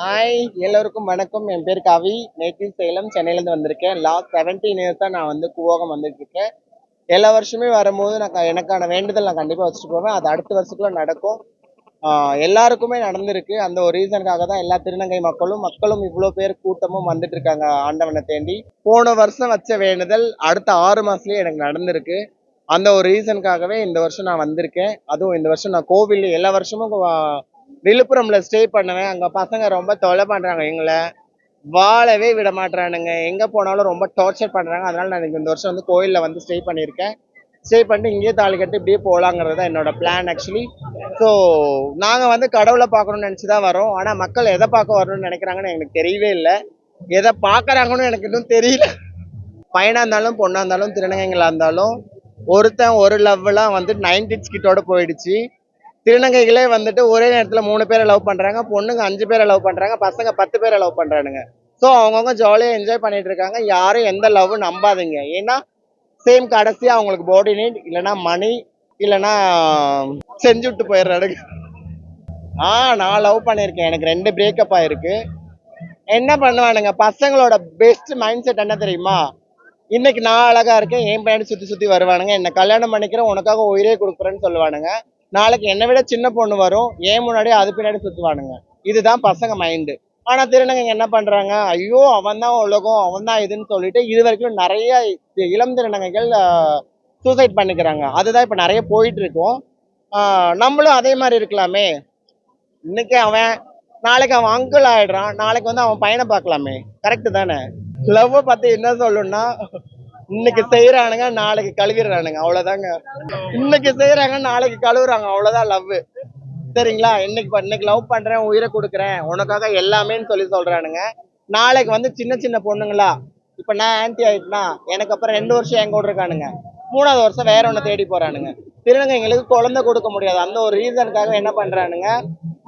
Hi எல்லோருக்கும் வணக்கம். என் பேர் கவி. நேட்டிவ் சேலம் சென்னையிலேருந்து வந்திருக்கேன். லாஸ்ட் செவன்டீன் இயர்ஸ் தான் நான் வந்து கூவகம் வந்துட்டுருக்கேன். எல்லா வருஷமே வரும்போது நான் எனக்கான வேண்டுதல் நான் கண்டிப்பாக வச்சுட்டு போவேன். அது அடுத்த வருஷத்துக்குள்ள நடக்கும். எல்லாருக்குமே நடந்திருக்கு. அந்த ஒரு ரீசனுக்காக தான் எல்லா திருநங்கை மக்களும் மக்களும் இவ்வளோ பேர் கூட்டமும் வந்துட்டு இருக்காங்க ஆண்டவனை தேண்டி. போன வருஷம் வச்ச வேண்டுதல் அடுத்த ஆறு மாதத்துலேயே எனக்கு நடந்திருக்கு. அந்த ஒரு ரீசனுக்காகவே இந்த வருஷம் நான் வந்திருக்கேன். அதுவும் இந்த வருஷம் நான் கோவில் எல்லா வருஷமும் விழுப்புரம்ல ஸ்டே பண்ணுவேன். அங்க பசங்க ரொம்ப தொலை பண்றாங்க எங்களை. வாழவே விட மாட்றானுங்க. எங்க போனாலும் ரொம்ப டார்ச்சர் பண்றாங்க. அதனால நான் இன்னைக்கு இந்த வருஷம் வந்து கோயில்ல வந்து ஸ்டே பண்ணியிருக்கேன். ஸ்டே பண்ணிட்டு இங்கேயே தாலி கட்டி இப்படியே போகலாங்கிறது தான் என்னோட பிளான் ஆக்சுவலி ஸோ நாங்கள் வந்து கடவுளை பார்க்கணும்னு நினச்சி தான் வரோம். ஆனால் மக்கள் எதை பார்க்க வரணும்னு நினைக்கிறாங்கன்னு எனக்கு தெரியவே இல்லை. எதை பார்க்குறாங்கன்னு எனக்கு இன்னும் தெரியல. பையனாக இருந்தாலும் பொண்ணாக இருந்தாலும் திருநங்கைங்களா இருந்தாலும் ஒருத்தன் ஒரு லவ்லாம் வந்து நைன்டி கிட்டோட போயிடுச்சு. திருநங்கைகளே வந்துட்டு ஒரே நேரத்தில் மூணு பேரை லவ் பண்ணுறாங்க பொண்ணுங்க அஞ்சு பேரை லவ் பண்ணுறாங்க பசங்க பத்து பேரை லவ் பண்ணுறானுங்க ஸோ அவங்கவுங்க ஜாலியாக என்ஜாய் பண்ணிட்டு இருக்காங்க. யாரும் எந்த லவ்வும் நம்பாதீங்க. ஏன்னா சேம் கடைசியாக அவங்களுக்கு பாடி நீட் இல்லைன்னா மணி இல்லைன்னா செஞ்சு விட்டு போயிடுறானுங்க. ஆ நான் லவ் பண்ணியிருக்கேன். எனக்கு ரெண்டு பிரேக்கப் ஆயிருக்கு. என்ன பண்ணுவானுங்க? பசங்களோட பெஸ்ட் மைண்ட் செட் என்ன தெரியுமா? இன்னைக்கு நான் அழகா இருக்கேன். என் பையனை சுற்றி சுற்றி வருவானுங்க. என்னை கல்யாணம் பண்ணிக்கிறேன். உனக்காக உயிரே கொடுக்குறேன்னு சொல்லுவானுங்க. நாளைக்கு என்னை விட சின்ன பொண்ணு வரும். ஏன் முன்னாடி அது பின்னாடி சுற்றுவானுங்க இதுதான் பசங்க மைண்டு ஆனால் திருநங்கைங்க என்ன பண்ணுறாங்க ஐயோ அவன் தான் உலகம் அவன் தான் இதுன்னு சொல்லிட்டு இது வரைக்கும் நிறைய இளம் திருநங்கைகள் சூசைட் பண்ணிக்கிறாங்க. அதுதான் இப்போ நிறைய போயிட்டு இருக்கோம் நம்மளும் அதே மாதிரி இருக்கலாமே. இன்னைக்கு அவன் நாளைக்கு அவன் அங்கிள் ஆயிடுறான். நாளைக்கு வந்து அவன் பையனை பார்க்கலாமே. கரெக்டு தானே? லவ்வை பற்றி என்ன சொல்லணும்னா இன்னைக்கு செய்யறானுங்க நாளைக்கு கழுவிடுறானுங்க. அவ்வளவுதாங்க. இன்னைக்கு செய்யறாங்க நாளைக்கு கழுவுறாங்க. அவ்வளவுதான் லவ் சரிங்களா? இன்னைக்கு இன்னைக்கு லவ் பண்றேன் உயிரை கொடுக்குறேன். உனக்காக எல்லாமேன்னு சொல்லி சொல்றானுங்க. நாளைக்கு வந்து சின்ன சின்ன பொண்ணுங்களா இப்ப நான் ஆன்டி ஆயிட்டுனா எனக்கு அப்புறம் ரெண்டு வருஷம் என் கூட இருக்கானுங்க. மூணாவது வருஷம் வேற ஒண்ணு தேடி போறானுங்க. திருநங்க எங்களுக்கு குழந்தை கொடுக்க முடியாது. அந்த ஒரு ரீசனுக்காக என்ன பண்றானுங்க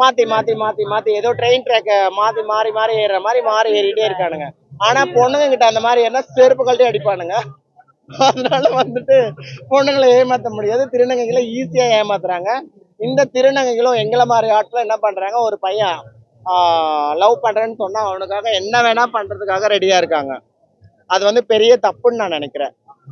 மாத்தி மாத்தி மாத்தி மாத்தி ஏதோ ட்ரெயின் ட்ராக்க மாத்தி மாறி மாறி ஏறுற மாதிரி மாறி ஏறிட்டே இருக்கானுங்க. ஆனா பொண்ணுங்க கிட்ட அந்த மாதிரி என்ன செருப்பு கழட்டி அடிப்பானுங்க. அதனால வந்துட்டு பொண்ணுங்களை ஏமாத்த முடியாது திருநங்கைகளை ஈஸியா ஏமாத்துறாங்க. இந்த திருநங்கைகளும் எங்களை மாதிரி ஆட்கள் என்ன பண்றாங்க? ஒரு பையன் லவ் பண்றேன்னு சொன்னா அவனுக்காக என்ன வேணா பண்றதுக்காக ரெடியா இருக்காங்க. அது வந்து பெரிய தப்புன்னு நான் நினைக்கிறேன்.